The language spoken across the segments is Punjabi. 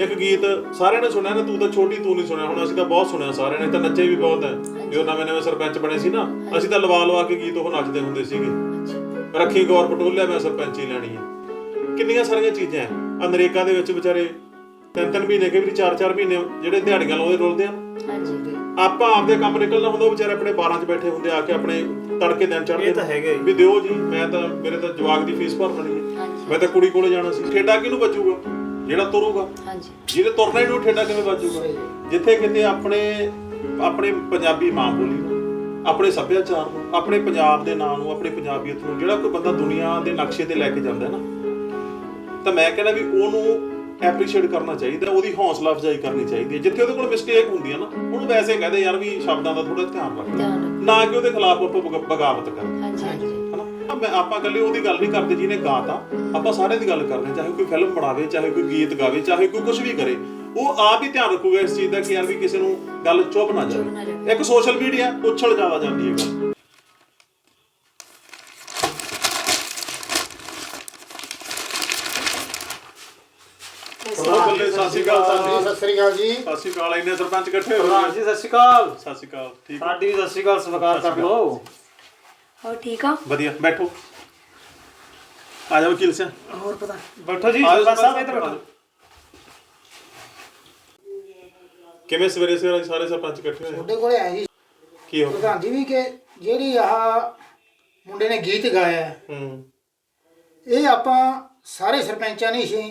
ਇੱਕ ਗੀਤ ਸਾਰਿਆਂ ਨੇ ਸੁਣਿਆ ਨਾ ਤੂੰ ਤਾਂ ਛੋਟੀ ਤੂੰ ਨਹੀਂ ਸੁਣਿਆ। ਹੁਣ ਅਸੀਂ ਤਾਂ ਬਹੁਤ ਸੁਣਿਆ ਸਾਰਿਆਂ ਨੇ ਤਾਂ ਨੱਚੇ ਵੀ ਬਹੁਤ ਹੈ। ਜਦੋਂ ਨਵੇਂ ਨਵੇਂ ਸਰਪੰਚ ਬਣੇ ਸੀ ਨਾ ਅਸੀਂ ਤਾਂ ਲਵਾ ਲਵਾ ਕੇ ਗੀਤ ਉਹ ਨੱਚਦੇ ਹੁੰਦੇ ਸੀਗੇ। ਰੱਖੀ ਗੌਰ ਪਟੋਲਿਆ ਮੈਂ ਸਰਪੰਚੀ ਲੈਣੀ ਹੈ। ਕਿੰਨੀਆਂ ਸਾਰੀਆਂ ਚੀਜ਼ਾਂ ਹੈ। ਅਮਰੀਕਾ ਦੇ ਵਿੱਚ ਵਿਚਾਰੇ ਤਿੰਨ ਤਿੰਨ ਮਹੀਨੇ ਕਈ ਵਾਰੀ ਚਾਰ ਚਾਰ ਮਹੀਨੇ ਜਿਹੜੇ ਦਿਹਾੜੀਆਂ ਲਾਉਂਦੇ ਰੁਲਦੇ ਆ ਹਾਂਜੀ। ਆਪਾਂ ਆਪਦੇ ਕੰਮ ਨਿਕਲਣਾ ਹੁੰਦਾ ਵਿਚਾਰੇ ਆਪਣੇ 12 ਚ ਬੈਠੇ ਹੁੰਦੇ ਆ ਕੇ ਆਪਣੇ ਤੜਕੇ ਦਿਨ ਚੜ੍ਹਦੇ ਇਹ ਤਾਂ ਹੈਗਾ ਹੀ। ਵੀ ਦਿਓ ਜੀ ਮੈਂ ਤਾਂ ਮੇਰੇ ਤਾਂ ਜਵਾਕ ਦੀ ਫੀਸ ਭਰਨੀ ਹੈ। ਮੈਂ ਤਾਂ ਕੁੜੀ ਕੋਲੇ ਜਾਣਾ ਸੀ। ਠੇਡਾ ਕਿਹਨੂੰ ਬਚੂਗਾ ਜਿਹੜਾ ਤੁਰੂਗਾ। ਹਾਂਜੀ। ਜਿਹਦੇ ਤੁਰਨਾ ਹੀ ਨੂੰ ਠੇਡਾ ਕਿਵੇਂ ਬਚੂਗਾ ਜਿੱਥੇ ਕਿਤੇ ਆਪਣੇ ਆਪਣੇ ਪੰਜਾਬੀ ਮਾਂ ਬੋਲੀ ਨੂੰ ਆਪਣੇ ਸੱਭਿਆਚਾਰ ਨੂੰ ਆਪਣੇ ਪੰਜਾਬ ਦੇ ਨਾਂ ਨੂੰ ਆਪਣੀ ਪੰਜਾਬੀਅਤ ਨੂੰ ਜਿਹੜਾ ਕੋਈ ਬੰਦਾ ਦੁਨੀਆ ਦੇ ਨਕਸ਼ੇ ਤੇ ਲੈ ਕੇ ਜਾਂਦਾ ਹੈ ਨਾ ਤਾਂ ਮੈਂ ਕਹਿੰਦਾ ਵੀ ਉਹਨੂੰ ਐਪਰੀਸ਼ੀਏਟ ਕਰਨਾ ਚਾਹੀਦਾ ਉਹਦੀ ਹੌਸਲਾ ਅਫਜ਼ਾਈ ਕਰਨੀ ਚਾਹੀਦੀ ਹੈ। ਜਿੱਥੇ ਉਹਦੇ ਕੋਲ ਮਿਸਟੇਕ ਹੁੰਦੀ ਹੈ ਨਾ ਉਹਨੂੰ ਵੈਸੇ ਕਹਦੇ ਯਾਰ ਵੀ ਸ਼ਬਦਾਂ ਦਾ ਥੋੜਾ ਧਿਆਨ ਰੱਖ। ਨਾ ਕਿ ਉਹਦੇ ਖਿਲਾਫ ਆਪਾਂ ਬਗ- ਬਗਾਵਤ ਕਰੀਏ। ਹਾਂਜੀ। ਮੈਂ ਆਪਾਂ ਇਕੱਲੇ ਉਹਦੀ ਗੱਲ ਨਹੀਂ ਕਰਦੇ ਜਿਹਨੇ ਗਾਤਾ। ਆਪਾਂ ਸਾਰਿਆਂ ਦੀ ਗੱਲ ਕਰਦੇ ਹਾਂ, ਚਾਹੇ ਕੋਈ ਫਿਲਮ ਬਣਾਵੇ ਚਾਹੇ ਕੋਈ ਗੀਤ ਗਾਵੇ ਚਾਹੇ ਕੋਈ ਕੁਝ ਵੀ ਕਰੇ। ਉਹ ਆਪ ਹੀ ਧਿਆਨ ਰੱਖੂਗਾ ਇਸ ਚੀਜ਼ ਦਾ ਕਿ ਯਾਰ ਵੀ ਕਿਸੇ ਨੂੰ ਗੱਲ ਚੁੱਭ ਨਾ ਜਾਵੇ। ਜਾਵੇ। ਇੱਕ ਸੋਸ਼ਲ ਮੀਡੀਆ ਉਛਲ ਜ਼ਿਆਦਾ ਜਾਂਦੀ ਹੈ ਗੱਲ। ਸਤਿ ਸ਼੍ਰੀ ਅਕਾਲ ਸਾਹਿਬ ਸਤਿ ਸ੍ਰੀ ਅਕਾਲ ਜੀ। ਸਤਿ ਸ਼੍ਰੀ ਅਕਾਲ ਇੰਨੇ ਸਰਪੰਚ ਇਕੱਠੇ ਹੋ ਗਏ। ਜੀ ਸਤਿ ਸ਼੍ਰੀ ਅਕਾਲ। ਸਤਿ ਸ਼੍ਰੀ ਅਕਾਲ ਠੀਕ ਸਾਡੀ ਵੀ ਸਤਿ ਸ਼੍ਰੀ ਅਕਾਲ ਸਵਾਗਤ ਕਰ ਲਓ ਹੋਰ ਠੀਕ ਆ ਵਧੀਆ ਬੈਠੋ। ਆ ਜਾਓ ਵਕੀਲ ਸਿੰਘ ਹੋਰ ਪਤਾ। ਬੈਠੋ ਜੀ ਆਜੋ ਸਰਪੰਚ ਸਾਹਿਬ ਇੱਧਰ ਬੈਠੋ। ਕਿਵੇਂ ਸਵੇਰੇ ਸਵੇਰੇ ਸਾਰੇ ਸਰਪੰਚ ਇਕੱਠੇ ਹੋਏ? ਤੁਹਾਡੇ ਕੋਲੇ ਆਏ ਜੀ। ਕੀ ਹੋ ਪ੍ਰਧਾਨ ਜੀ ਵੀ ਕਿ ਜਿਹੜੀ ਆਹ ਮੁੰਡੇ ਨੇ ਗੀਤ ਗਾਇਆ ਹੈ, ਹੂੰ। ਇਹ ਆਪਾਂ ਸਾਰੇ ਸਰਪੰਚਾਂ ਨੇ ਅਸੀਂ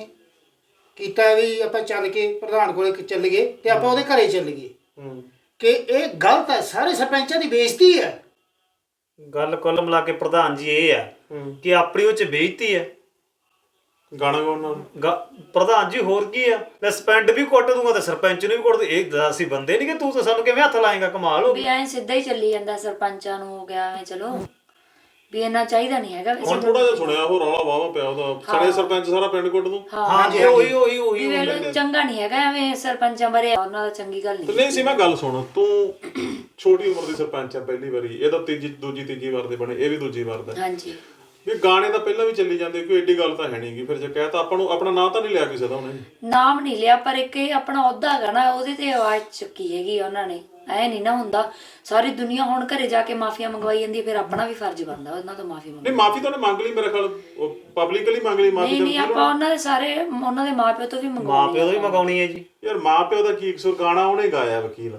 ਕੀਤਾ ਵੀ ਆਪਾਂ ਚੱਲ ਕੇ ਪ੍ਰਧਾਨ ਕੋਲੇ ਚੱਲ ਗਏ ਤੇ ਆਪਾਂ ਉਹਦੇ ਘਰੇ ਚੱਲ ਗਏ ਹੂੰ। ਕਿ ਇਹ ਗਲਤ ਹੈ ਸਾਰੇ ਸਰਪੰਚਾਂ ਦੀ ਬੇਇੱਜ਼ਤੀ ਹੈ। ਗੱਲ ਕੁੱਲ ਮਿਲਾ ਕੇ ਪ੍ਰਧਾਨ ਜੀ ਇਹ ਆ ਹੂੰ। ਕਿ ਆਪਣੀ ਉਹ ਚ ਬੇਇੱਜ਼ਤੀ ਹੈ ਗਾਣਾ ਗਾਉਣ ਨਾਲ। ਗ- ਪ੍ਰਧਾਨ ਜੀ ਹੋਰ ਕੀ ਆ? ਲੈ ਸਪੈਂਡ ਵੀ ਕੁੱਟ ਦੂੰਗਾ ਤੇ ਸਰਪੰਚ ਨੂੰ ਵੀ ਕੁੱਟ ਦੂੰ। ਇਹ ਤਾਂ ਅਸੀਂ ਬੰਦੇ ਨਹੀਂ ਕਿ ਤੂੰ ਤਾਂ ਸਾਨੂੰ ਕਿਵੇਂ ਹੱਥ ਲਾਏਗਾ? ਕਮਾਲ ਹੋ ਗਈ। ਵੀ ਐਂ ਸਿੱਧਾ ਹੀ ਚੱਲੀ ਜਾਂਦਾ ਸਰਪੰਚਾਂ ਨੂੰ ਹੋ ਗਿਆ ਐ ਚਲੋ। ਵੀ ਇੰਨਾ ਚਾਹੀਦਾ ਨਹੀਂ ਹੈਗਾ ਵੈਸੇ ਹੁਣ ਥੋੜਾ ਜਿਹਾ ਸੁਣਿਆ ਉਹ ਰੌਲਾ ਵਾਵਾ ਪਿਆ ਉਹਦਾ। ਸਾਰੇ ਸਰਪੰਚ ਸਾਰਾ ਪਿੰਡ ਕੁੱਟ ਦੂੰ ਹਾਂ। ਜੀ ਉਹੀ ਉਹੀ ਉਹੀ ਵੀ ਚੰਗਾ ਨਹੀਂ ਹੈਗਾ ਐਵੇਂ ਸਰਪੰਚਾਂ ਬਾਰੇ ਉਹਨਾਂ ਦਾ ਚੰਗੀ ਗੱਲ ਨਹੀਂ। ਨਹੀਂ ਸੀ ਮੈਂ ਗੱਲ ਸੁਣ ਤੂੰ ਛੋਟੀ ਉਮਰ ਦੀ ਸਰਪੰਚ ਆ ਪਹਿਲੀ ਵਾਰੀ ਇਹ ਤਾਂ ਤੀਜੀ ਦੂਜੀ ਤੀਜੀ ਵਾਰ ਦੇ ਬਣੇ ਇਹ ਵੀ ਦੂਜੀ ਵਾਰ ਦਾ। ਹਾਂਜੀ। ਵੀ ਗਾਣੇ ਤਾਂ ਪਹਿਲਾਂ ਵੀ ਚੱਲੀ ਜਾਂਦੇ ਕੋਈ ਏਡੀ ਗੱਲ ਤਾਂ ਹੈ ਨਹੀਂਗੀ ਫਿਰ ਜੇ ਕਹਿਤਾ ਆਪਾਂ ਨੂੰ ਆਪਣਾ ਨਾਂ ਤਾਂ ਨਹੀਂ ਲਿਆ ਕਿਸੇ ਦਾ ਉਹਨੇ। ਨਾਮ ਨਹੀਂ ਲਿਆ ਪਰ ਇੱਕ ਇਹ ਆਪਣਾ ਅਹੁਦਾ ਹੈਗਾ ਨਾ ਉਹਦੇ ਤੇ ਆਵਾਜ਼ ਚੁੱਕੀ ਹੈਗੀ ਉਹਨਾਂ ਨੇ। ਐ ਨਹੀਂ ਨਾ ਹੁੰਦਾ। ਸਾਰੀ ਦੁਨੀਆ ਹੁਣ ਘਰੇ ਜਾ ਕੇ ਮਾਫੀਆਂ ਮੰਗਵਾਈ ਜਾਂਦੀ ਹੈ, ਫਿਰ ਆਪਣਾ ਵੀ ਫਰਜ਼ ਬਣਦਾ ਉਹਨਾਂ ਤੋਂ ਮਾਫੀ ਮੰਗਣੀ ਨਹੀਂ ਮਾਫੀ ਤਾਂ ਉਹਨੇ ਮੰਗ ਲਈ ਮੇਰੇ ਖਿਆਲ ਪਬਲਿਕਲੀ ਮੰਗ ਲਈ ਮਾਫੀ ਨਹੀਂ ਨਹੀਂ ਆਪਾਂ ਉਹਨਾਂ ਦੇ ਸਾਰੇ ਉਹਨਾਂ ਦੇ ਮਾਪਿਓ ਤੋਂ ਵੀ ਮਾਂ ਮੰਗਵਾਉਣੀ ਪਿਓ ਤੋਂ ਹੀ। ਮਗਾਉਣੀ ਹੈ ਜੀ। ਯਾਰ ਮਾਂ ਪਿਓ ਦਾ ਕੀ ਕਸੂਰ ਗਾਣਾ ਉਹਨੇ ਗਾਇਆ ਵਕੀਲ।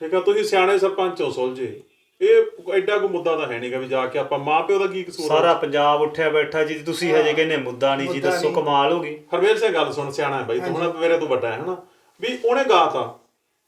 ਠੀਕ ਆ ਤੁਸੀਂ ਸਿਆਣੇ ਸਰਪੰਚ ਹੋ ਸੁਲਝੇ ਇਹ ਐਡਾ ਕੋ ਮੁੱਦਾ ਤਾਂ ਹੈ ਨਹੀਂਗਾ ਵੀ ਜਾ ਕੇ ਆਪਾਂ ਮਾਂ ਪਿਓ ਦਾ ਕੀ ਕਸੂਰ ਆ? ਸਾਰਾ ਪੰਜਾਬ ਉੱਠਿਆ ਬੈਠਾ ਜੀ ਤੁਸੀਂ ਹਜੇ ਕਹਿੰਦੇ ਮੁੱਦਾ ਨਹੀਂ ਜੀ ਦੱਸੋ। ਕਮਾਲ ਹੋ ਗਈ। ਹਰਵੇਲ ਸਿੰਘ ਗੱਲ ਸੁਣ ਸਿਆਣਾ ਹੈ ਬਾਈ ਤੂੰ ਹੁਣ ਮੇਰੇ ਤੋਂ ਵੱਡਾ ਹੈ ਹਨਾ ਵੀ ਉਹਨੇ ਗਾਤਾ।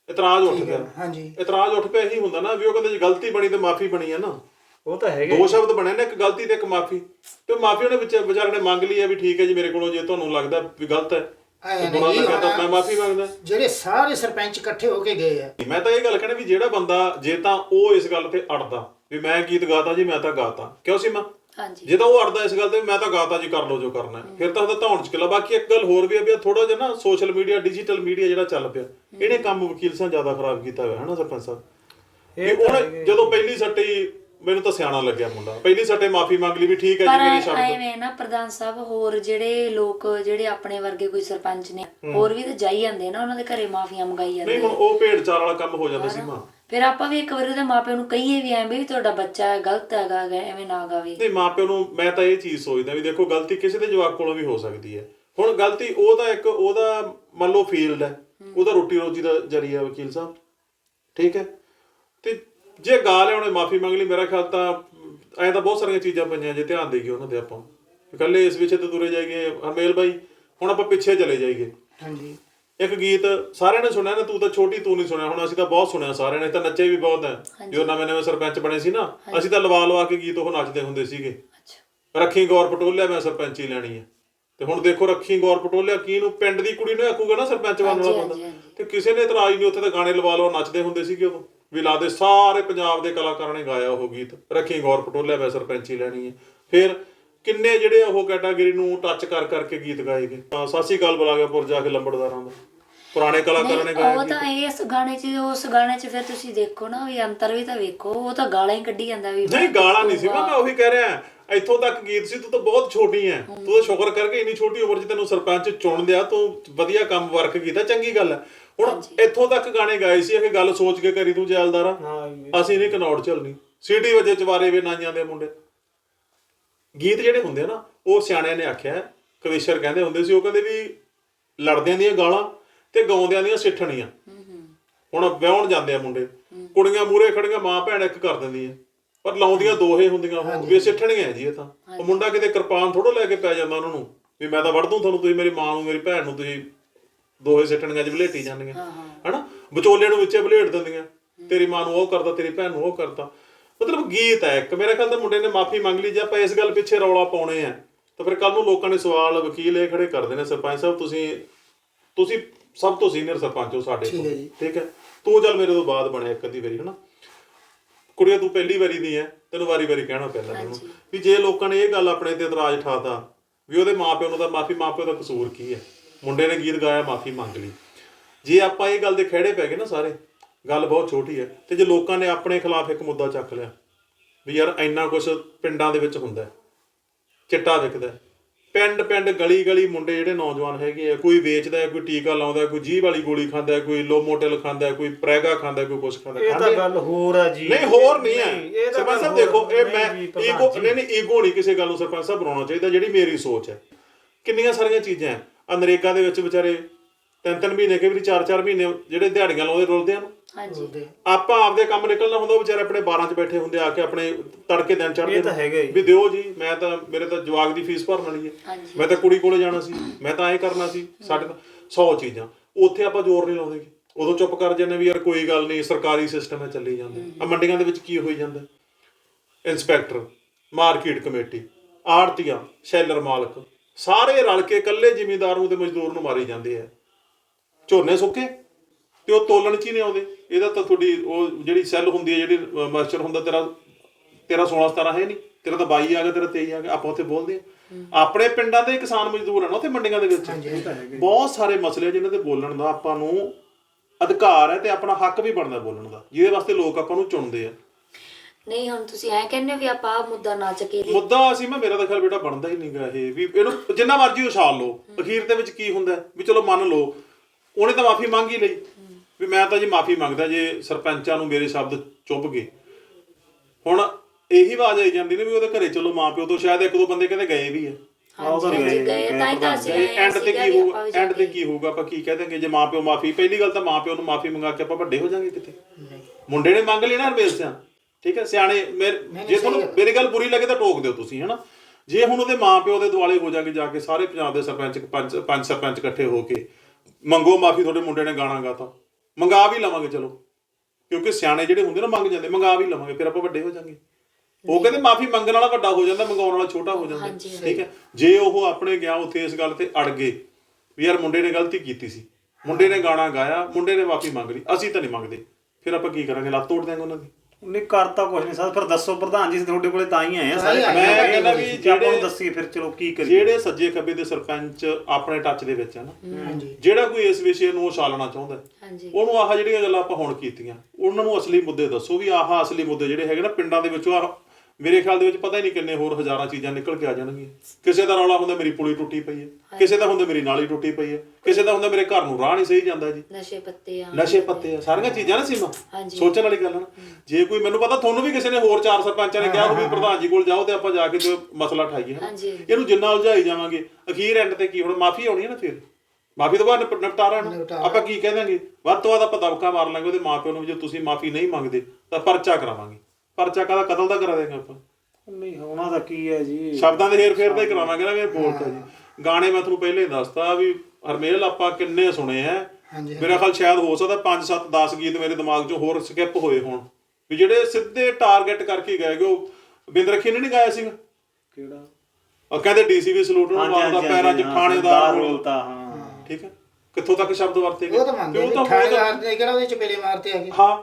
ਇਤਰਾਜ਼ ਉੱਠ ਗਿਆ। ਹਾਂਜੀ। ਇਤਰਾਜ਼ ਉੱਠ ਪਿਆ ਇਹੀ ਹੁੰਦਾ ਨਾ ਵੀ ਉਹ ਕਹਿੰਦੇ ਜੇ ਗਲਤੀ ਬਣੀ ਤੇ ਮਾਫੀ ਬਣੀ ਹੈ ਨਾ। ਉਹ ਤਾਂ ਹੈਗਾ ਦੋ ਸ਼ਬਦ ਬਣੇ ਨੇ ਇੱਕ ਗਲਤੀ ਤੇ ਇੱਕ ਮਾਫੀ। ਤੇ ਮਾਫੀ ਉਹਨੇ ਵਿੱਚ ਵਿਚਾਰੇ ਨੇ ਮੰਗ ਲਈ ਹੈ ਵੀ ਠੀਕ ਹੈ ਜੀ ਮੇਰੇ ਕੋਲੋਂ ਜੇ ਤੁਹਾਨੂੰ ਲੱਗਦਾ ਵੀ ਗਲਤ ਹੈ ਐਂ ਤੇ ਗੁਨਾਹ ਨਹੀਂ ਲੱਗਿਆ ਤਾਂ ਹੋਣਾ। ਮੈਂ ਮਾਫੀ ਮੰਗਦਾ। ਜਿਹੜੇ ਸਾਰੇ ਸਰਪੰਚ ਇਕੱਠੇ ਹੋ ਕੇ ਗਏ ਆ। ਮੈਂ ਤਾਂ ਇਹ ਗੱਲ ਕਹਿਣਾ ਵੀ ਜਿਹੜਾ ਬੰਦਾ ਜੇ ਤਾਂ ਉਹ ਇਸ ਗੱਲ ਤੇ ਅੜਦਾ ਵੀ ਮੈਂ ਗੀਤ ਗਾਤਾ ਜੀ ਮੈਂ ਤਾਂ ਗਾਤਾ। ਕਿਉਂ ਸੀ ਮਾਂ ਹਾਂਜੀ। ਜੇ ਤਾਂ ਉਹ ਅੜਦਾ ਇਸ ਗੱਲ ਤੇ ਵੀ ਮੈਂ ਤਾਂ ਗਾਤਾ ਜੀ ਕਰ ਲਓ ਜੋ ਕਰਨਾ ਹੈ। ਫਿਰ ਤਾਂ ਉਹਦਾ ਧੌਣ ਚ ਕਿਲਾ। ਬਾਕੀ ਇੱਕ ਗੱਲ ਹੋਰ ਵੀ ਆ ਵੀ ਥੋੜਾ ਜਿਹਾ ਨਾ ਸੋਸ਼ਲ ਮੀਡੀਆ ਡਿਜੀਟਲ ਮੀਡੀਆ ਜਿਹੜਾ ਚੱਲ ਪਿਆ ਇਹਨੇ ਕੰਮ ਵਕੀਲ ਸਾਹਿਬ ਜ਼ਿਆਦਾ ਖਰਾਬ ਕੀਤਾ ਹੋਇਆ ਹੈ ਨਾ ਸਰਪੰਚ ਸਾਹਿਬ? ਇਹ ਉਹਨੇ ਜਦੋਂ ਪਹਿਲੀ ਸੱਟੀ ਮੈਨੂੰ ਤਾਂ ਸਿਆਣਾ ਲੱਗਿਆ ਮੁੰਡਾ। ਪਹਿਲੀ ਸੱਟੇ ਮਾਫੀ ਮੰਗ ਲਈ ਵੀ ਠੀਕ ਹੈ ਪਰ ਜੀ ਮੇਰੇ ਸ਼ਬਦ ਐਵੇਂ ਨਾ ਪ੍ਰਧਾਨ ਸਾਹਿਬ ਹੋਰ ਜਿਹੜੇ ਲੋਕ ਜਿਹੜੇ ਆਪਣੇ ਵਰਗੇ ਕੋਈ ਸਰਪੰਚ ਨੇ ਹੋਰ ਵੀ ਤਾਂ ਜਾਈ ਜਾਂਦੇ ਨਾ ਉਹਨਾਂ ਦੇ ਘਰੇ ਮਾਫੀਆਂ ਮੰਗਾਈ ਨਹੀਂ ਜਾਂਦੇ ਹੁਣ ਉਹ ਭੇਡ ਚਾਲ ਵਾਲਾ ਕੰਮ ਹੋ ਜਾਂਦਾ ਸੀ ਮਾਂ ਫਿਰ ਆਪਾਂ ਵੀ ਇੱਕ ਵਾਰੀ ਉਹਦੇ ਮਾਪਿਆਂ ਨੂੰ ਕਹੀਏ ਵੀ ਐਂ ਵੀ ਤੁਹਾਡਾ ਬੱਚਾ ਹੈ ਗਲਤ ਹੈਗਾ ਗਾ, ਐਵੇਂ ਨਾ ਗਾਵੇ। ਨਹੀਂ ਮਾਪਿਆਂ ਨੂੰ ਮੈਂ ਤਾਂ ਇਹ ਚੀਜ਼ ਸੋਚਦਾ ਵੀ ਦੇਖੋ ਗਲਤੀ ਕਿਸੇ ਦੇ ਜਵਾਕ ਕੋਲੋਂ ਵੀ ਹੋ ਸਕਦੀ ਹੈ। ਹੁਣ ਗਲਤੀ ਉਹਦਾ ਇੱਕ ਉਹਦਾ ਮੰਨ ਲਓ ਫੀਲਡ ਹੈ। ਉਹਦਾ ਰੋਟੀ ਰੋਜੀ ਦਾ ਜਰੀਆ ਵਕੀਲ ਸਾਹਿਬ। ਠੀਕ ਹੈ? ਤੇ ਜੇ ਗਾ ਲਿਆ ਉਹਨੇ ਮਾਫੀ ਮੰਗ ਲਈ ਮੇਰਾ ਖਿਆਲ ਤਾਂ ਐਂ ਤਾਂ ਬਹੁਤ ਸਾਰੀਆਂ ਚੀਜ਼ਾਂ ਪਈਆਂ ਜੇ ਧਿਆਨ ਦੇਈਏ ਉਹਨਾਂ ਤੇ ਆਪਾਂ ਇਕੱਲੇ ਇਸ ਵਿਸ਼ੇ ਤੇ ਤੁਰੇ ਜਾਈਏ ਹਰਮੇਲ ਬਾਈ ਹੁਣ ਆਪਾਂ ਪਿੱਛੇ ਚਲੇ ਜਾਈਏ। ਹਾਂਜੀ। ਇੱਕ ਗੀਤ ਸਾਰਿਆਂ ਨੇ ਸੁਣਿਆ ਨਾ ਤੂੰ ਤਾਂ ਛੋਟੀ ਤੂੰ ਨਹੀਂ ਸੁਣਿਆ। ਹੁਣ ਅਸੀਂ ਤਾਂ ਬਹੁਤ ਸੁਣਿਆ ਸਾਰਿਆਂ ਨੇ ਤਾਂ ਨੱਚੇ ਵੀ ਬਹੁਤ ਹੈ। ਜਦੋਂ ਨਵੇਂ ਨਵੇਂ ਸਰਪੰਚ ਬਣੇ ਸੀ ਨਾ ਅਸੀਂ ਤਾਂ ਲਵਾ ਲਵਾ ਕੇ ਗੀਤ ਉਹ ਨੱਚਦੇ ਹੁੰਦੇ ਸੀਗੇ। ਅੱਛਾ। ਰੱਖੀ ਗੌਰ ਪਟੋਲਿਆ ਮੈਂ ਸਰਪੰਚੀ ਲੈਣੀ ਹੈ। ਤੇ ਹੁਣ ਦੇਖੋ ਰੱਖੀ ਗੌਰ ਪਟੋਲਿਆ ਕੀ ਨੂੰ ਪਿੰਡ ਦੀ ਕੁੜੀ ਨੂੰ ਆਖੂਗਾ ਨਾ ਸਰਪੰਚ ਬਣਨ ਬੰਦਾ? ਤੇ ਕਿਸੇ ਨੇ ਇਤਰਾਜ਼ ਨਹੀਂ ਉੱਥੇ ਤਾਂ ਗਾਣੇ ਲਵਾ ਲਓ ਨੱਚਦੇ ਹੁੰਦੇ ਸੀਗੇ ਉਦੋਂ ਵੀ ਲਾਦੇ ਸਾਰੇ ਪੰਜਾਬ ਦੇ ਕਲਾਕਾਰਾਂ ਨੇ ਗਾਇਆ ਉਹ ਗੀਤ। ਰੱਖੀ ਗੌਰ ਪਟੋਲਿਆ ਮੈਂ ਸਰਪੰਚੀ ਲੈਣੀ ਹੈ। ਫਿਰ ਕਿੰਨੇ ਜਿਹੜੇ ਉਹ ਕੈਟਾਗਰੀ ਨੂੰ ਟੱਚ ਕਰ ਕਰਕੇ ਗੀਤ ਗਾਏ ਗਏ? ਤਾਂ ਸਾਸੀ ਕਾਲ ਬੁਲਾ ਗਿਆ ਪੁਰ ਜਾ ਕੇ ਲੰਬੜਦਾਰਾਂ ਦਾ। ਪੁਰਾਣੇ ਕਲਾਕਾਰਾਂ ਨੇ ਗਾਇਆ ਉਹ ਤਾਂ ਇਸ ਗਾਣੇ 'ਚ ਉਸ ਗਾਣੇ 'ਚ ਫਿਰ ਤੁਸੀਂ ਦੇਖੋ ਨਾ ਵੀ ਅੰਤਰ ਵੀ ਤਾਂ ਵੇਖੋ ਉਹ ਤਾਂ ਗਾਲਾਂ ਹੀ ਕੱਢੀ ਜਾਂਦਾ ਵੀ ਨਹੀਂ ਗਾਲਾਂ ਨਹੀਂ ਸੀ ਮੈਂ ਉਹੀ ਕਹਿ ਰਿਹਾ। ਇੱਥੋਂ ਤੱਕ ਗੀਤ ਸੀ ਤੂੰ ਤਾਂ ਬਹੁਤ ਛੋਟੀ ਐ। ਤੂੰ ਤਾਂ ਸ਼ੁਕਰ ਕਰਕੇ ਇੰਨੀ ਛੋਟੀ ਉਮਰ 'ਚ ਤੈਨੂੰ ਸਰਪੰਚ ਚੁਣ ਲਿਆ ਤੂੰ ਵਧੀਆ ਕੰਮ ਵਰਕ ਕੀਤਾ ਚੰਗੀ ਗੱਲ ਹੈ ਹੁਣ ਇੱਥੋਂ ਤੱਕ ਗਾਣੇ ਗਾਏ ਸੀ ਇਹ ਗੱਲ ਸੋਚ ਕੇ ਕਰੀ ਤੂੰ ਜੈਲਦਾਰਾ। ਹਾਂ ਅਸੀਂ ਨਹੀਂ ਕਨੌੜ ਚੱਲਣੀ ਸੀਟੀ ਵਜੇ ਚਵਾਰੇ ਵੇ ਨਾਈਆਂ ਦੇ ਮੁੰਡੇ। ਗੀਤ ਜਿਹੜੇ ਹੁੰਦੇ ਆ ਨਾ ਉਹ ਸਿਆਣਿਆਂ ਨੇ ਆਖਿਆ ਕਵੀਸ਼ਰ ਕਹਿੰਦੇ ਹੁੰਦੇ ਸੀ ਉਹ ਕਹਿੰਦੇ ਵੀ ਲੜਦਿਆਂ ਦੀਆਂ ਗਾਲਾਂ ਤੇ ਗਾਉਂਦਿਆਂ ਦੀਆਂ ਸਿੱਠਣੀਆਂ। ਹੁਣ ਵਿਆਹਣ ਜਾਂਦੇ ਆ ਮੁੰਡੇ ਕੁੜੀਆਂ ਮੂਰੇ ਖੜੀਆਂ ਮਾਂ ਭੈਣ ਇੱਕ ਕਰ ਦਿੰਦੀ ਆ ਪਰ ਲਾਉਂਦੀਆਂ ਦੋਹੇ ਹੁੰਦੀਆਂ ਉਹ ਵੀ ਸਿੱਠਣੀਆਂ ਜੀ ਇਹ ਤਾਂ। ਉਹ ਮੁੰਡਾ ਕਿਤੇ ਕਿਰਪਾਨ ਥੋੜੋ ਲੈ ਕੇ ਪੈ ਜਾਂਦਾ ਉਹਨਾਂ ਨੂੰ ਵੀ ਮੈਂ ਤਾਂ ਵੜ ਦੂੰ ਤੁਹਾਨੂੰ ਤੁਸੀਂ ਮੇਰੀ ਮਾਂ ਨੂੰ ਮੇਰੀ ਭੈਣ ਨੂੰ ਤੁਸੀਂ ਦੋਹੇ ਸਿੱਠਣੀਆਂ ਚ ਬਲੇਟੀ ਜਾਂਦੀਆਂ। ਹਨਾ? ਵਿਚੋਲੇ ਨੂੰ ਵਿੱਚੇ ਬਲੇਟ ਦਿੰਦੀਆਂ ਤੇਰੀ ਮਾਂ ਨੂੰ ਉਹ ਕਰਦਾ ਤੇਰੀ ਭੈਣ ਨੂੰ ਉਹ ਕਰਦਾ ਮਤਲਬ ਗੀਤ ਹੈ। ਇੱਕ ਮੇਰੇ ਖਿਆਲ ਤਾਂ ਮੁੰਡੇ ਨੇ ਮਾਫੀ ਮੰਗ ਲਈ ਜੇ ਆਪਾਂ ਇਸ ਗੱਲ ਪਿੱਛੇ ਰੌਲਾ ਪਾਉਣੇ ਆ ਤਾਂ ਫਿਰ ਕੱਲ ਨੂੰ ਲੋਕਾਂ ਨੇ ਸਵਾਲ ਵਕੀਲ ਇਹ ਖੜੇ ਕਰਦੇ ਨੇ ਸਰਪੰਚ ਸਾਹਿਬ ਤੁਸੀਂ ਤੁਸੀਂ ਸਭ ਤੋਂ ਸੀਨੀਅਰ ਸਰਪੰਚ ਹੋ ਸਾਡੇ ਤੋਂ। ਠੀਕ ਹੈ? ਤੂੰ ਚੱਲ ਮੇਰੇ ਤੋਂ ਬਾਅਦ ਬਣਿਆ ਇੱਕ ਅੱਧੀ ਵਾਰੀ ਹਨਾ? ਕੁੜੀਆ ਤੂੰ ਪਹਿਲੀ ਵਾਰੀ ਨਹੀਂ ਹੈ ਤੈਨੂੰ ਵਾਰੀ ਵਾਰੀ ਕਹਿਣਾ ਪੈਂਦਾ ਮੈਨੂੰ ਵੀ ਜੇ ਲੋਕਾਂ ਨੇ ਇਹ ਗੱਲ ਆਪਣੇ ਤੇ ਇਤਰਾਜ਼ ਠਾਤਾ ਵੀ ਉਹਦੇ ਮਾਪਿਓ ਨੂੰ ਤਾਂ ਮਾਫੀ ਮਾਪਿਓ ਦਾ ਕਸੂਰ ਕੀ ਹੈ? ਮੁੰਡੇ ਨੇ ਗੀਤ ਗਾਇਆ ਮਾਫੀ ਮੰਗ ਲਈ। ਜੇ ਆਪਾਂ ਇਹ ਗੱਲ ਦੇ ਖਿਹੜੇ ਪੈ ਗਏ ਨਾ ਸਾਰੇ ਗੱਲ ਬਹੁਤ ਛੋਟੀ ਹੈ ਤੇ ਜੇ ਲੋਕਾਂ ਨੇ ਆਪਣੇ ਖਿਲਾਫ ਇੱਕ ਮੁੱਦਾ ਚੱਕ ਲਿਆ ਵੀ ਯਾਰ ਇੰਨਾ ਕੁਝ ਪਿੰਡਾਂ ਦੇ ਵਿੱਚ ਹੁੰਦਾ ਚਿੱਟਾ ਹੈ। ਪਿੰਡ ਪਿੰਡ ਗਲੀ ਗਲੀ ਮੁੰਡੇ ਜਿਹੜੇ ਨੌਜਵਾਨ ਹੈਗੇ ਆ ਕੋਈ ਵੇਚਦਾ ਹੈ ਕੋਈ ਟੀਕਾ ਲਾਉਂਦਾ ਹੈ, ਕੋਈ ਜੀਭ ਵਾਲੀ ਗੋਲੀ ਖਾਂਦਾ ਹੈ, ਕੋਈ ਲੋਮੋਟੇਲ ਖਾਂਦਾ ਹੈ, ਕੋਈ ਪ੍ਰੈਗਾ ਖਾਂਦਾ ਹੈ, ਕੋਈ ਕੁਛ ਖਾਂਦਾ। ਇਹ ਤਾਂ। ਗੱਲ ਹੋਰ ਆ ਜੀ ਨਹੀਂ ਹੋਰ ਨਹੀਂ ਹੈ ਸਰਪੰਚ ਸਾਹਿਬ ਦੇਖੋ ਇਹ ਮੈਂ ਈਗੋ। ਨਹੀਂ ਨਹੀਂ ਈਗੋ ਨਹੀਂ ਕਿਸੇ ਗੱਲ ਨੂੰ ਸਰਪੰਚ ਸਾਹਿਬ ਬਣਾਉਣਾ ਚਾਹੀਦਾ ਜਿਹੜੀ ਮੇਰੀ ਸੋਚ ਹੈ ਕਿੰਨੀਆਂ ਸਾਰੀਆਂ ਚੀਜ਼ਾਂ ਹੈ ਆਹ ਨਰੇਗਾ ਦੇ ਵਿੱਚ ਵਿਚਾਰੇ ਤਿੰਨ ਤਿੰਨ ਮਹੀਨੇ ਕਈ ਵਾਰੀ ਚਾਰ ਚਾਰ ਮਹੀਨੇ ਜਿਹੜੇ ਦਿਹਾੜੀਆਂ ਲਾਉਂਦੇ ਰੁਲਦੇ ਆ ਹਾਂਜੀ। ਆਪਾਂ ਆਪਦੇ ਕੰਮ ਨਿਕਲਣਾ ਹੁੰਦਾ ਉਹ ਵਿਚਾਰੇ ਆਪਣੇ 12 ਚ ਬੈਠੇ ਹੁੰਦੇ ਆ ਕੇ ਆਪਣੇ ਤੜਕੇ ਦਿਨ ਚੜ੍ਹਦੇ ਇਹ ਤਾਂ ਹੈਗਾ ਹੀ। ਵੀ ਦਿਓ ਜੀ ਮੈਂ ਤਾਂ ਮੇਰੇ ਤਾਂ ਜਵਾਕ ਦੀ ਫੀਸ ਭਰਨ ਵਾਲੀ ਹੈ। ਮੈਂ ਤਾਂ ਕੁੜੀ ਕੋਲੇ ਜਾਣਾ ਸੀ ਮੈਂ ਤਾਂ ਐਂ ਕਰਨਾ ਸੀ ਸਾਡੇ ਤਾਂ 100 ਚੀਜ਼ਾਂ। ਉੱਥੇ ਆਪਾਂ ਜ਼ੋਰ ਨਹੀਂ ਲਾਉਂਦੇ। ਉਦੋਂ ਚੁੱਪ ਕਰ ਜਾਂਦੇ ਵੀ ਯਾਰ ਕੋਈ ਗੱਲ ਨਹੀਂ ਸਰਕਾਰੀ ਸਿਸਟਮ ਹੈ ਚੱਲੀ ਜਾਂਦੇ। ਆ ਮੰਡੀਆਂ ਦੇ ਵਿੱਚ ਕੀ ਹੋਈ ਜਾਂਦਾ? ਇੰਸਪੈਕਟਰ ਮਾਰਕੀਟ ਕਮੇਟੀ ਆੜਤੀਆਂ ਸ਼ੈਲਰ ਮਾਲਕ ਸਾਰੇ ਰਲ ਕੇ ਇਕੱਲੇ ਜ਼ਿਮੀਂਦਾਰ ਨੂੰ ਤੇ ਮਜ਼ਦੂਰ ਨੂੰ ਮਾਰੀ ਜਾਂਦੇ ਆ। ਝੋਨੇ ਸੁੱਕੇ? ਤੇ ਉਹ ਤੋਲਣ ਚ ਹੀ ਨਹੀਂ ਆਉਂਦੇ। ਇਹਦਾ ਤਾਂ ਤੁਹਾਡੀ ਉਹ ਜਿਹੜੀ ਸੈੱਲ ਹੁੰਦੀ ਹੈ ਜਿਹੜੀ ਮਾਸਟਰ ਹੁੰਦਾ ਤੇਰਾ ਤੇਰਾ 16 17 ਹੈ ਨਹੀਂ। ਤੇਰਾ ਤਾਂ 22 ਆ ਗਿਆ ਤੇਰਾ 23 ਆ ਗਿਆ। ਆਪਾਂ ਉੱਥੇ ਬੋਲਦੇ ਆ ਆਪਣੇ ਪਿੰਡਾਂ ਦੇ ਕਿਸਾਨ ਮਜ਼ਦੂਰ ਹਨ ਉੱਥੇ ਮੰਡੀਆਂ ਦੇ ਵਿੱਚ। ਬਹੁਤ ਸਾਰੇ ਮਸਲੇ ਜਿਨ੍ਹਾਂ ਤੇ ਬੋਲਣ ਦਾ ਆਪਾਂ ਨੂੰ ਅਧਿਕਾਰ ਹੈ ਤੇ ਆਪਣਾ ਹੱਕ ਵੀ ਬਣਦਾ ਬੋਲਣ ਦਾ। ਜਿਹਦੇ ਵਾਸਤੇ ਲੋਕ ਆਪਾਂ ਨੂੰ ਚੁਣਦੇ ਆ। ਨਹੀਂ ਹੁਣ ਤੁਸੀਂ ਐ ਕਹਿੰਦੇ ਵੀ ਆਪਾਂ ਮੁੱਦਾ ਨਾ ਚੱਕੀਏ। ਮੁੱਦਾ ਅਸੀਂ ਮੈਂ ਮੇਰਾ ਤਾਂ ਖਿਆਲ ਬੇਟਾ ਬਣਦਾ ਹੀ ਨਹੀਂਗਾ ਇਹ। ਵੀ ਇਹਨੂੰ ਜਿੰਨਾ ਮਰਜ਼ੀ ਉਛਾਲ ਲਓ। ਅਖੀਰ ਦੇ ਵਿੱਚ ਕੀ ਹੁੰਦਾ? ਵੀ ਚਲੋ ਮੰਨ ਲਓ ਉਹਨੇ ਤਾਂ ਮਾਫੀ ਮੰਗ ਹੀ ਲਈ। ਵੀ ਮੈਂ ਤਾਂ ਜੀ ਮਾਫੀ ਮੰਗਦਾ ਜੇ ਸਰਪੰਚਾਂ ਨੂੰ ਮੇਰੇ ਸ਼ਬਦ ਚੁੱਭ ਗਏ। ਹੁਣ ਇਹੀ ਆਵਾਜ਼ ਆਈ ਜਾਂਦੀ ਨੇ ਵੀ ਉਹਦੇ ਘਰੇ ਚਲੋ ਮਾਂ ਪਿਓ ਤੋਂ ਸ਼ਾਇਦ ਇੱਕ ਦੋ ਬੰਦੇ ਕਹਿੰਦੇ ਗਏ ਵੀ ਆ। ਐਂਡ ਤੇ ਕੀ ਹੋਊਗਾ ਐਂਡ ਤੇ। ਕੀ ਹੋਊਗਾ ਆਪਾਂ ਕੀ ਕਹਿ ਦਾਂਗੇ ਜੇ ਮਾਂ ਪਿਓ ਮਾਫੀ ਪਹਿਲੀ ਗੱਲ ਤਾਂ ਮਾਂ ਪਿਓ ਨੂੰ ਮਾਫੀ ਮੰਗਾ ਕੇ ਆਪਾਂ ਵੱਡੇ ਹੋ ਜਾਾਂਗੇ ਕਿਤੇ। ਮੁੰਡੇ ਨੇ ਮੰਗ ਲਈ ਨਾ ਰਮੇਸ਼ ਸਿਆ। ਠੀਕ ਹੈ ਸਿਆਣੇ ਮੇਰੇ- ਜੇ ਤੁਹਾਨੂੰ ਮੇਰੀ ਗੱਲ ਬੁਰੀ ਲੱਗੇ ਤਾਂ ਟੋਕ ਦਿਓ ਤੁਸੀਂ ਹਨਾ? ਜੇ ਹੁਣ ਉਹਦੇ ਮਾਂ ਪਿਓ ਦੇ ਦੁਆਲੇ ਹੋ ਜਾਗੇ ਜਾ ਕੇ ਸਾਰੇ ਪੰਜਾਬ ਦੇ ਸਰਪੰਚ ਪੰਜ ਪੰਜ ਸਰਪੰਚ ਇਕੱਠੇ ਹੋ ਕੇ ਮੰਗੋ ਮਾਫੀ ਤੁਹਾਡੇ ਮੁੰਡੇ ਨੇ ਗਾਣਾ ਗਾਤਾ ਮੰਗਾ ਵੀ ਲਵਾਂਗੇ ਚਲੋ। ਕਿਉਂਕਿ ਸਿਆਣੇ ਜਿਹੜੇ ਹੁੰਦੇ ਨਾ ਮੰਗ ਜਾਂਦੇ ਮੰਗਾ ਵੀ ਲਵਾਂਗੇ ਫਿਰ ਆਪਾਂ ਵੱਡੇ ਹੋ ਜਾਾਂਗੇ। ਉਹ ਕਹਿੰਦੇ ਮਾਫੀ ਮੰਗਣ ਵਾਲਾ ਵੱਡਾ ਹੋ ਜਾਂਦਾ ਮੰਗਾਉਣ ਵਾਲਾ ਛੋਟਾ ਹੋ ਜਾਂਦਾ। ਠੀਕ ਹੈ? ਜੇ ਉਹ ਆਪਣੇ ਗਿਆ ਉੱਥੇ ਇਸ ਗੱਲ ਤੇ ਅੜ ਗਏ ਵੀ ਯਾਰ ਮੁੰਡੇ ਨੇ ਗਲਤੀ ਕੀਤੀ ਸੀ। ਮੁੰਡੇ ਨੇ ਗਾਣਾ ਗਾਇਆ ਮੁੰਡੇ ਨੇ ਮਾਫੀ ਮੰਗ ਲਈ ਅਸੀਂ ਤਾਂ ਨਹੀਂ ਮੰਗਦੇ। ਫਿਰ ਆਪਾਂ ਕੀ ਕਰਾਂਗੇ? ਲੱਤ ਤੋੜ ਦਿਆਂਗੇ ਉਹਨਾਂ ਦੀ। ਨਹੀਂ ਕਰਤਾ ਕੁਝ ਨਹੀਂ ਸਰ ਫਿਰ ਦੱਸੋ ਪ੍ਰਧਾਨ ਜੀ ਤੁਹਾਡੇ ਕੋਲੇ ਤਾਂ ਹੀ ਆਏ ਆ ਸਾਰੇ ਮੈਂ ਕਹਿੰਦਾ ਵੀ ਜੇ ਆਪਾਂ ਨੂੰ ਜਿਹੜੇ- ਦੱਸੀਏ ਫਿਰ ਚਲੋ ਕੀ ਕਰੀਏ। ਜਿਹੜੇ ਸੱਜੇ ਖੱਬੇ ਦੇ ਸਰਪੰਚ ਆਪਣੇ ਟੱਚ ਦੇ ਵਿੱਚ ਆ ਨਾ ਹਾਂਜੀ। ਜਿਹੜਾ ਕੋਈ ਇਸ ਵਿਸ਼ੇ ਨੂੰ ਉਛਾਲਣਾ ਚਾਹੁੰਦਾ ਹੈ, ਹਾਂਜੀ। ਉਹਨੂੰ ਆਹ ਜਿਹੜੀਆਂ ਗੱਲਾਂ ਆਪਾਂ ਹੁਣ ਕੀਤੀਆਂ ਉਹਨਾਂ ਨੂੰ ਅਸਲੀ ਮੁੱਦੇ ਦੱਸੋ ਵੀ ਆਹ ਅਸਲੀ ਮੁੱਦੇ ਜਿਹੜੇ ਹੈਗੇ ਨਾ ਪਿੰਡਾਂ ਦੇ ਵਿੱਚੋਂ ਆਹ ਮੇਰੇ ਖਿਆਲ ਦੇ ਵਿੱਚ ਪਤਾ ਹੀ ਨਹੀਂ ਕਿੰਨੇ ਹੋਰ ਹਜ਼ਾਰਾਂ ਚੀਜ਼ਾਂ ਨਿਕਲ ਕੇ ਆ ਜਾਣਗੀਆਂ। ਕਿਸੇ ਦਾ ਰੌਲਾ ਹੁੰਦਾ ਮੇਰੀ ਪੁਲੀ ਟੁੱਟੀ ਪਈ ਹੈ ਕਿਸੇ ਦਾ ਹੁੰਦਾ ਮੇਰੀ ਨਾਲੀ ਟੁੱਟੀ ਪਈ ਹੈ ਕਿਸੇ ਦਾ ਹੁੰਦਾ ਮੇਰੇ ਘਰ ਨੂੰ ਰਾਹ ਨਹੀਂ ਸਹੀ ਜਾਂਦਾ ਜੀ। ਨਸ਼ੇ ਪੱਤੇ ਆ। ਨਸ਼ੇ ਪੱਤੇ ਆ ਸਾਰੀਆਂ ਚੀਜ਼ਾਂ ਨਾ ਸੀਮਾ। ਸੋਚਣ ਵਾਲੀ ਗੱਲ ਹੈ ਨਾ। ਜੇ ਕੋਈ ਮੈਨੂੰ ਪਤਾ ਤੁਹਾਨੂੰ ਵੀ ਕਿਸੇ ਨੇ ਹੋਰ ਚਾਰ ਸਰਪੰਚਾਂ ਨੇ ਕਿਹਾ ਹੋਵੇ ਪ੍ਰਧਾਨ ਜੀ ਕੋਲ ਜਾਓ ਤੇ ਆਪਾਂ ਜਾ ਕੇ ਜੋ ਮਸਲਾ ਠਾਈਏ ਹਾਂਜੀ। ਇਹਨੂੰ ਜਿੰਨਾ ਉਲਝਾਈ ਜਾਵਾਂਗੇ ਅਖੀਰ ਐਂਡ ਤੇ ਕੀ ਹੁਣ ਮਾਫੀ ਆਉਣੀ ਹੈ ਨਾ ਫਿਰ? ਮਾਫੀ ਤੋਂ ਬਾਅਦ ਨਿਪ- ਨਿਪਟਾਰਾ ਨਾ। ਆਪਾਂ ਕੀ ਕਹਿ ਦਾਂਗੇ ਵੱਧ ਤੋਂ ਵੱਧ ਆਪਾਂ ਦਬਕਾ ਮਾਰ ਲਾਂਗੇ ਉਹਦੇ ਮਾਪਿਓ ਨੂੰ ਜੇ ਤੁਸੀਂ ਮਾਫੀ ਨਹੀਂ ਮੰਗਦੇ ਤਾਂ ਪਰਚਾ ਕਰਾਵਾਂਗੇ। ਪਰਚਾ ਕਾਹਦਾ ਕਤਲ ਦਾ ਕਰਾ ਦੇਂਗੇ ਆਪਾਂ? ਨਹੀਂ ਹੋਣਾ ਤਾਂ ਕੀ ਹੈ ਜੀ? ਸ਼ਬਦਾਂ ਦੇ ਹੇਰ ਫੇਰ ਦਾ ਹੀ ਕਰਾਵਾਂਗੇ ਨਾ ਵੀ ਬੋਲਤਾ ਜੀ। ਗਾਣੇ ਮੈਂ ਤੁਹਾਨੂੰ ਪਹਿਲੇ ਹੀ ਦੱਸਤਾ ਵੀ ਹਰਮੇਲ ਆਪਾਂ ਕਿੰਨੇ ਸੁਣੇ ਆ। ਹਾਂਜੀ। ਮੇਰਾ ਖਿਆਲ ਸ਼ਾਇਦ ਹੋ ਸਕਦਾ 5 7 10 ਗੀਤ ਮੇਰੇ ਦਿਮਾਗ 'ਚੋਂ ਹੋਰ ਸਕਿਪ ਹੋਏ ਹੋਣ। ਵੀ ਜਿਹੜੇ ਸਿੱਧੇ ਟਾਰਗੇਟ ਕਰਕੇ ਗਏ ਗਏ ਉਹ ਬਿੰਦ ਰੱਖੀ ਨੇ ਨਹੀਂ ਗਾਇਆ ਸੀਗਾ? ਕਿਹੜਾ? ਉਹ ਕਹਿੰਦੇ ਡੀਸੀਬੀ ਸਲੂਟ ਨੂੰ ਮਾਰਦਾ ਪੈਰਾਂ 'ਚ ਥਾਣੇਦਾਰ ਰੋਲਤਾ ਹਾਂ। ਠੀਕ ਹੈ। ਕਿੱਥੋਂ ਤੱਕ ਸ਼ਬਦ ਵਰਤੇ ਗਏ ਉਹ ਤਾਂ ਮੰਨਦੇ ਤੇ ਉਹ ਵੀ ਤਾਂ ਥਾਣੇਦਾਰ ਨੇ ਕਿਹੜਾ ਉਹਦੇ ਚਪੇੜੇ ਮਾਰਤੇ ਆ ਗਏ ਹਾਂ।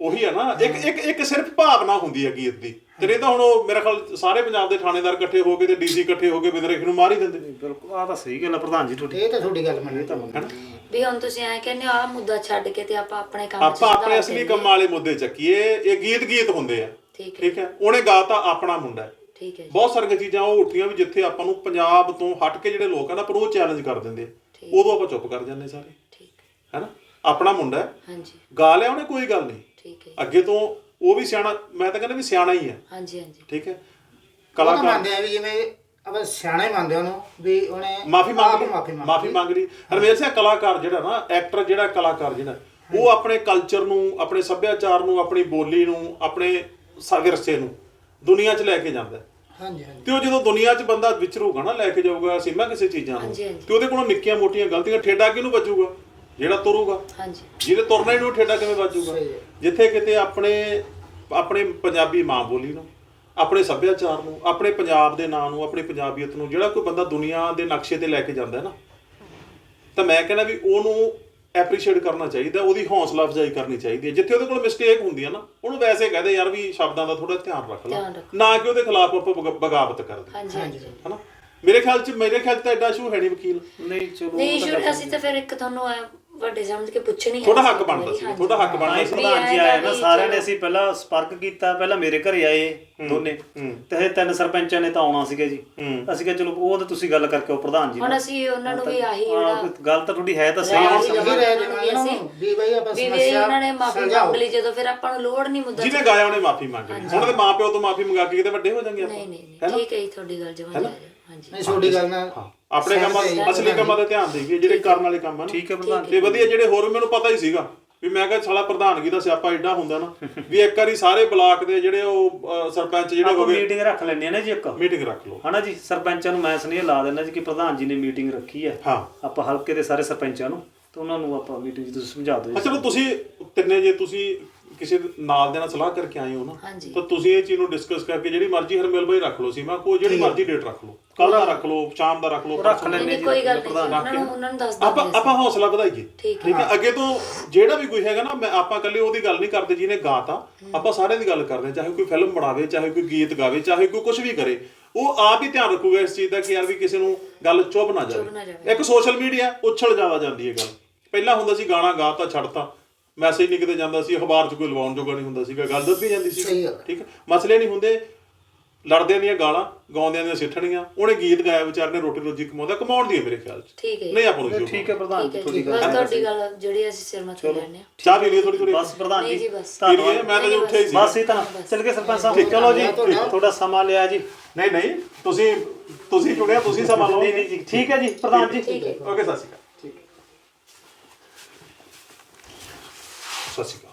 ਉਹੀ ਹੈ ਨਾ ਇੱਕ ਇੱਕ ਇੱਕ ਸਿਰਫ ਭਾਵਨਾ ਹੁੰਦੀ ਹੈ ਗੀਤ ਦੀ। ਤੇ ਨਹੀਂ ਤਾਂ ਹੁਣ ਉਹ ਮੇਰਾ ਖਿਆਲ ਸਾਰੇ ਪੰਜਾਬ ਦੇ ਥਾਣੇਦਾਰ ਇਕੱਠੇ ਹੋ ਕੇ ਤੇ ਡੀਸੀ ਇਕੱਠੇ ਹੋ ਕੇ ਬਿੰਦ ਰੱਖੀ ਨੂੰ ਮਾਰ ਹੀ ਦਿੰਦੇ। ਬਿਲਕੁਲ ਆ ਤਾਂ ਸਹੀ ਗੱਲ ਹੈ ਪ੍ਰਧਾਨ ਜੀ ਤੁਹਾਡੀ। ਇਹ ਤਾਂ ਤੁਹਾਡੀ ਗੱਲ ਮੰਨੀ ਹੈਨਾ? ਵੀ ਹੁਣ ਤੁਸੀਂ ਐ ਕਹਿੰਦੇ ਹੋ ਆਹ ਮੁੱਦਾ ਛੱਡ ਕੇ ਤੇ ਆਪਾਂ ਆਪਣੇ ਕੰਮ 'ਚ ਆਪਾਂ ਆਪਣੇ ਅਸਲੀ। ਕੰਮਾਂ ਵਾਲੇ ਮੁੱਦੇ ਚੱਕੀਏ ਇਹ ਗੀਤ ਗੀਤ ਹੁੰਦੇ ਆ। ਠੀਕ ਹੈ। ਠੀਕ ਹੈ? ਉਹਨੇ ਗਾਤਾ ਆਪਣਾ ਮੁੰਡਾ। ਹੈ। ਠੀਕ ਹੈ ਜੀ। ਬਹੁਤ ਸਾਰੀਆਂ ਚੀਜ਼ਾਂ ਉਹ ਉੱਠੀਆਂ ਵੀ ਜਿੱਥੇ ਆਪਾਂ ਨੂੰ ਪੰਜਾਬ ਤੋਂ ਹਟ ਕੇ ਜਿਹੜੇ ਲੋਕ ਆ ਨਾ ਪਰ ਉਹ ਚੈਲੰਜ ਕਰ ਦਿੰਦੇ ਆ। ਉਦੋਂ ਆਪਾਂ ਚੁੱਪ ਕਰ ਜਾਂਦੇ ਸਾਰੇ। ਠੀਕ ਹੈਨਾ? ਆਪਣਾ ਮੁੰਡਾ। ਹੈ, ਹਾਂਜੀ। ਗਾ ਲਿਆ ਉਹਨੇ ਕੋਈ ਗੱਲ ਨਹੀਂ। ਠੀਕ ਹੈ ਅੱਗੇ ਤੋਂ ਉਹ ਵੀ ਸਿਆਣਾ ਮੈਂ ਤਾਂ ਕਹਿੰਦਾ ਵੀ ਸਿਆਣਾ ਹੀ ਹੈ। ਹਾਂਜੀ ਹਾਂਜੀ। ਠੀਕ ਹੈ? ਕਲਾਕਾਰ ਮੰਨਦੇ ਆ ਵੀ ਜਿਵੇਂ ਆਪਾਂ ਸਿਆਣੇ ਮੰਨਦੇ ਉਹਨੂੰ ਵੀ ਉਹਨੇ ਮਾਫੀ ਮੰਗ ਆਪ ਮਾਫੀ ਮੰਗ ਮਾਫੀ ਮੰਗ ਲਈ। ਹਰਮੇਲ ਸਿੰਘ ਕਲਾਕਾਰ ਜਿਹੜਾ ਨਾ ਐਕਟਰ ਜਿਹੜਾ ਕਲਾਕਾਰ ਜਿਹੜਾ ਉਹ ਆਪਣੇ ਕਲਚਰ ਨੂੰ ਆਪਣੇ ਸੱਭਿਆਚਾਰ ਨੂੰ ਆਪਣੀ ਬੋਲੀ ਨੂੰ ਆਪਣੇ ਸ- ਵਿਰਸੇ ਨੂੰ ਦੁਨੀਆ 'ਚ ਲੈ ਕੇ ਜਾਂਦਾ ਹੈ। ਹਾਂਜੀ ਹਾਂਜੀ। ਤੇ ਉਹ ਜਦੋਂ ਦੁਨੀਆ 'ਚ ਬੰਦਾ ਵਿਚਰੂਗਾ ਨਾ ਲੈ ਕੇ ਜਾਊਗਾ ਸੀਮਾ ਕਿਸੇ ਚੀਜ਼ਾਂ ਨੂੰ ਹਾਂਜੀ, ਹਾਂਜੀ। ਤੇ ਉਹਦੇ ਕੋਲੋਂ ਨਿੱਕੀਆਂ ਮੋਟੀਆਂ ਗਲਤੀਆਂ ਠੇਡਾ ਕਿਹਨੂੰ ਵੱਜੂਗਾ? ਜਿਹੜਾ ਤੁਰੂਗਾ। ਹਾਂਜੀ। ਜਿਹਨੇ ਤੁਰਨਾ ਹੀ ਨੂੰ ਠੇਡਾ ਕਿਵੇਂ ਵੱਜੂਗਾ? ਸਹੀ ਹੈ। ਜਿੱਥੇ ਕਿਤੇ ਆਪਣੇ ਆਪਣੇ ਪੰਜਾਬੀ ਮਾਂ ਬੋਲੀ ਨੂੰ ਆਪਣੇ ਸੱਭਿਆਚਾਰ ਨੂੰ ਆਪਣੇ ਪੰਜਾਬ ਦੇ ਨਾਂ ਨੂੰ ਆਪਣੀ ਪੰਜਾਬੀਅਤ ਨੂੰ ਜਿਹੜਾ ਕੋਈ ਬੰਦਾ ਦੁਨੀਆ ਦੇ ਨਕਸ਼ੇ ਤੇ ਲੈ ਕੇ ਜਾਂਦਾ ਹੈ ਨਾ ਤਾਂ ਮੈਂ ਕਹਿੰਦਾ ਵੀ ਉਹਨੂੰ ਐਪਰੀਸ਼ੀਏਟ ਕਰਨਾ ਚਾਹੀਦਾ ਉਹਦੀ ਹੌਸਲਾ ਅਫਜ਼ਾਈ ਕਰਨੀ ਚਾਹੀਦੀ ਹੈ। ਜਿੱਥੇ ਉਹਦੇ ਕੋਲ ਮਿਸਟੇਕ ਹੁੰਦੀ ਹੈ ਨਾ ਉਹਨੂੰ ਵੈਸੇ ਕਹਦੇ ਯਾਰ ਵੀ ਸ਼ਬਦਾਂ ਦਾ ਥੋੜਾ ਧਿਆਨ ਰੱਖ ਲੈ ਧਿਆਨ ਰੱਖ। ਨਾ ਕਿ ਉਹਦੇ ਖਿਲਾਫ ਆਪਾਂ ਬਗ- ਬਗਾਵਤ ਕਰਦੇ ਹਾਂਜੀ ਹਾਂਜੀ। ਹਨਾ? ਮੇਰੇ ਖਿਆਲ ਚ ਮੇਰੇ ਖਿਆਲ ਚ ਤਾਂ ਐਡਾ ਇਸ਼ੂ ਹੈ ਨਹੀਂ ਵਕੀਲ। ਨਹੀਂ ਚਲੋ ਨਹੀਂ ਸ਼ੁਰੂ ਅਸੀਂ ਤਾਂ ਫਿਰ ਇੱਕ ਤੁਹਾਨੂੰ ਐਂ ਵੱਡੇ ਸਮਝ ਕੇ ਪੁੱਛਣੀ ਤੁਹਾਡਾ ਹੱਕ ਬਣਦਾ ਸੀ ਤੁਹਾਡਾ ਹੱਕ ਬਣਦਾ ਸੀ। ਪ੍ਰਧਾਨ ਜੀ ਆਏਗਾ ਨਾ ਸਾਰਿਆਂ ਨੇ। ਅਸੀਂ ਪਹਿਲਾਂ ਸੰਪਰਕ ਕੀਤਾ ਪਹਿਲਾਂ ਮੇਰੇ ਘਰੇ ਆਏ ਦੋਨੇ। ਤੇ ਇਹ ਤਿੰਨ ਸਰਪੰਚਾਂ ਨੇ ਤਾਂ ਆਉਣਾ ਸੀਗਾ ਜੀ। ਅਸੀਂ ਕਿਹਾ ਚਲੋ ਉਹ ਤਾਂ ਤੁਸੀਂ ਗੱਲ ਕਰਕੇ ਉਹ ਪ੍ਰਧਾਨ ਜੀ ਹੁਣ। ਅਸੀਂ ਉਹਨਾਂ ਨੂੰ ਵੀ ਆਹੀ ਗੱਲ ਤਾਂ ਤੁਹਾਡੀ ਹੈ ਤਾਂ ਸਹੀ ਹੈ। ਵੀ ਬਈ ਆਪਾਂ ਸਮੱਸਿਆ ਉਹਨਾਂ ਨੇ ਮਾਫੀ। ਮੰਗ ਲਈ ਜਦੋਂ ਫਿਰ ਆਪਾਂ ਨੂੰ ਲੋੜ ਨਹੀਂ ਮੁੱਦਾ ਜਿਹਨੇ ਗਾਇਆ ਉਹਨੇ ਮਾਫੀ ਮੰਗ ਲਈ। ਉਹਨਾਂ ਦੇ ਮਾਪਿਓ ਤੋਂ ਮਾਫੀ ਮੰਗਾ ਕੇ ਕਿਤੇ ਵੱਡੇ ਹੋ ਜਾਣਗੇ ਆਪਾਂ। ਨਹੀਂ ਨਹੀਂ? ਠੀਕ ਹੈ ਜੀ ਤੁਹਾਡੀ ਗੱਲ ਜਵਾਬ ਹੈ। ਨਹੀਂ ਛੋਟੀ ਗੱਲ ਨਾਲ ਆਪਣੇ ਕੰਮਾਂ ਅਸਲੀ ਕੰਮਾਂ ਦਾ ਧਿਆਨ ਦੇਈਏ ਜਿਹੜੇ ਕਰਨ ਵਾਲੇ ਕੰਮ ਹਨ ਠੀਕ ਹੈ ਪ੍ਰਧਾਨ ਤੇ ਵਧੀਆ ਜਿਹੜੇ ਹੋਰ ਮੈਨੂੰ ਪਤਾ ਹੀ ਸੀਗਾ ਵੀ ਮੈਂ ਕਿਹਾ ਸਾਲਾ ਪ੍ਰਧਾਨਗੀ ਦਾ ਸਿਆਪਾ ਐਡਾ ਹੁੰਦਾ ਨਾ ਵੀ ਇੱਕ ਵਾਰੀ ਸਾਰੇ ਬਲਾਕ ਦੇ ਜਿਹੜੇ ਉਹ ਸਰਪੰਚ ਜਿਹੜੇ ਆਪਾਂ ਹੋਗੇ ਮੀਟਿੰਗ ਰੱਖ ਲੈਂਦੇ ਆ ਨਾ ਜੀ ਇੱਕ। ਮੀਟਿੰਗ ਰੱਖ ਲਓ। ਹਨਾ ਜੀ ਸਰਪੰਚਾਂ ਨੂੰ ਮੈਂ ਸੁਨੇਹਾ ਲਾ ਦਿੰਦਾ ਜੀ ਕਿ ਪ੍ਰਧਾਨ ਜੀ ਨੇ ਮੀਟਿੰਗ ਰੱਖੀ ਹੈ। ਹਾਂ। ਆਪਾਂ ਹਲਕੇ ਦੇ ਸਾਰੇ ਸਰਪੰਚਾਂ ਨੂੰ ਤੇ ਉਹਨਾਂ ਨੂੰ ਆਪਾਂ ਮੀਟਿੰਗ 'ਚ ਤੁਸੀਂ ਸਮਝਾ ਦਿਓ ਜੀ। ਚਲੋ ਤੁਸੀਂ ਤਿੰਨੇ ਜੇ ਤੁਸੀਂ ਕਿਸੇ ਨਾਲ ਦੇ ਨਾਲ ਸਲਾਹ ਕਰਕੇ ਆਏ ਹੋ ਨਾ ਹਾਂਜੀ। ਤਾਂ ਤੁਸੀਂ ਇਹ ਚੀਜ਼ ਨੂੰ ਡਿਸਕਸ ਕਰਕੇ ਜਿਹੜੀ ਮਰਜ਼ੀ ਹਰਮੇਲ ਬਾਈ ਰੱਖ ਲਓ ਸੀ ਮੈਂ ਕੋਈ ਜਿਹੜੀ ਮਰਜ਼ੀ ਡੇਟ ਰੱਖ ਲਓ। ਕੱਲ ਦਾ ਰੱਖ ਲਓ ਸ਼ਾਮ ਦਾ ਰੱਖ ਲਓ ਰੱਖ ਨਹੀਂ ਜੀ ਕੋਈ ਗੱਲ ਨਹੀਂ ਉਹਨਾਂ ਨੂੰ ਉਹਨਾਂ ਨੂੰ ਦੱਸ ਆਪਾਂ ਦਿੰਦੇ ਆਪਾਂ ਹੌਸਲਾ ਵਧਾਈਏ। ਠੀਕ ਹੈ। ਅੱਗੇ ਤੋਂ ਜਿਹੜਾ ਵੀ ਕੋਈ ਹੈਗਾ ਨਾ ਮੈਂ ਆਪਾਂ ਇਕੱਲੇ ਉਹਦੀ ਗੱਲ ਨਹੀਂ ਕਰਦੇ ਜਿਹਨੇ ਗਾਤਾ। ਆਪਾਂ ਸਾਰਿਆਂ ਦੀ ਗੱਲ ਕਰਦੇ ਚਾਹੇ ਕੋਈ ਫਿਲਮ ਬਣਾਵੇ ਚਾਹੇ ਕੋਈ ਗੀਤ ਗਾਵੇ ਚਾਹੇ ਕੋਈ ਕੁਝ ਵੀ ਕਰੇ। ਉਹ ਆਪ ਹੀ ਧਿਆਨ ਰੱਖੂਗਾ ਇਸ ਚੀਜ਼ ਦਾ ਕਿ ਯਾਰ ਵੀ ਕਿਸੇ ਨੂੰ ਗੱਲ ਚੁੱਭ ਨਾ ਜਾਵੇ। ਜਾਵੇ। ਇੱਕ ਸੋਸ਼ਲ ਮੀਡੀਆ ਉੱਛਲ ਜ਼ਿਆਦਾ ਜਾਂਦੀ ਹੈ ਗੱਲ। ਪਹਿਲਾਂ ਹੁੰਦਾ ਸੀ ਗਾਣਾ ਗਾਤਾ ਛੱਡਤਾ। ਮੈਸੇਜ ਨਹੀਂ ਕਿਤੇ ਜਾਂਦਾ ਸੀ ਅਖਬਾਰ 'ਚ ਕੋਈ ਲਵਾਉਣ ਜੋਗਾ ਨਹੀਂ ਹੁੰਦਾ ਸੀਗਾ ਗੱਲ ਦੱਬੀ ਜਾਂਦੀ ਸੀ। ਠੀਕ ਮਸਲੇ ਨਹੀਂ ਹੁੰਦੇ। ਲੜਦਿਆਂ ਦੀਆਂ ਗਾਲਾਂ ਗਾਉਂਦਿਆਂ ਦੀਆਂ ਸਿੱਠਣੀਆਂ ਉਹਨੇ ਗੀਤ ਗਾਇਆ ਵਿਚਾਰ ਨੇ ਰੋਟੀ ਰੋਜੀ ਕਮਾਉਂਦਾ ਕਮਾਉਣ ਦੀ ਹੈ ਮੇਰੇ ਖਿਆਲ 'ਚ। ਠੀਕ ਹੈ ਜੀ। ਨਹੀਂ ਆਪਾਂ ਨੂੰ ਠੀਕ ਹੈ ਪ੍ਰਧਾਨ ਜੀ ਤੁਹਾਡੀ ਗੱਲ ਬਸ ਤੁਹਾਡੀ ਗੱਲ ਜਿਹੜੀ ਅਸੀਂ ਸਿਰ ਮੱਥੇ ਲੈਣੇ ਆ ਚਾਹ ਪੀ ਲਈ ਥੋੜੀ ਥੋੜੀ ਬਸ ਪ੍ਰਧਾਨ ਨਹੀਂ ਜੀ ਜੀ, ਬਸ। ਧੰਨਵਾਦ। ਮੈਂ ਤਾਂ ਜੇ ਉੱਠਿਆ ਹੀ ਸੀ ਬਸ ਹੀ ਤਾਂ ਚਲ ਕੇ ਸਰਪੰਚ ਸਾਹਿਬ। ਚਲੋ ਜੀ ਤੁਹਾਡਾ- ਤੁਹਾਡਾ ਸਮਾਂ ਲਿਆ ਜੀ। ਨਹੀਂ ਨਹੀਂ ਤੁਸੀਂ ਤੁਸੀਂ ਚੁਣਿਆ ਤੁਸੀਂ ਸਮਾਂ ਲਓ। ਨਹੀਂ ਨਹੀਂ ਜੀ ਠੀਕ ਹੈ ਜੀ ਪ੍ਰਧਾਨ ਜੀ। ਠੀਕ ਹੈ। ਓਕੇ ਸਤਿ ਸ਼੍ਰੀ ਅਕਾਲ। ਠੀਕ ਸਤਿ ਸ਼੍ਰੀ ਅਕਾਲ।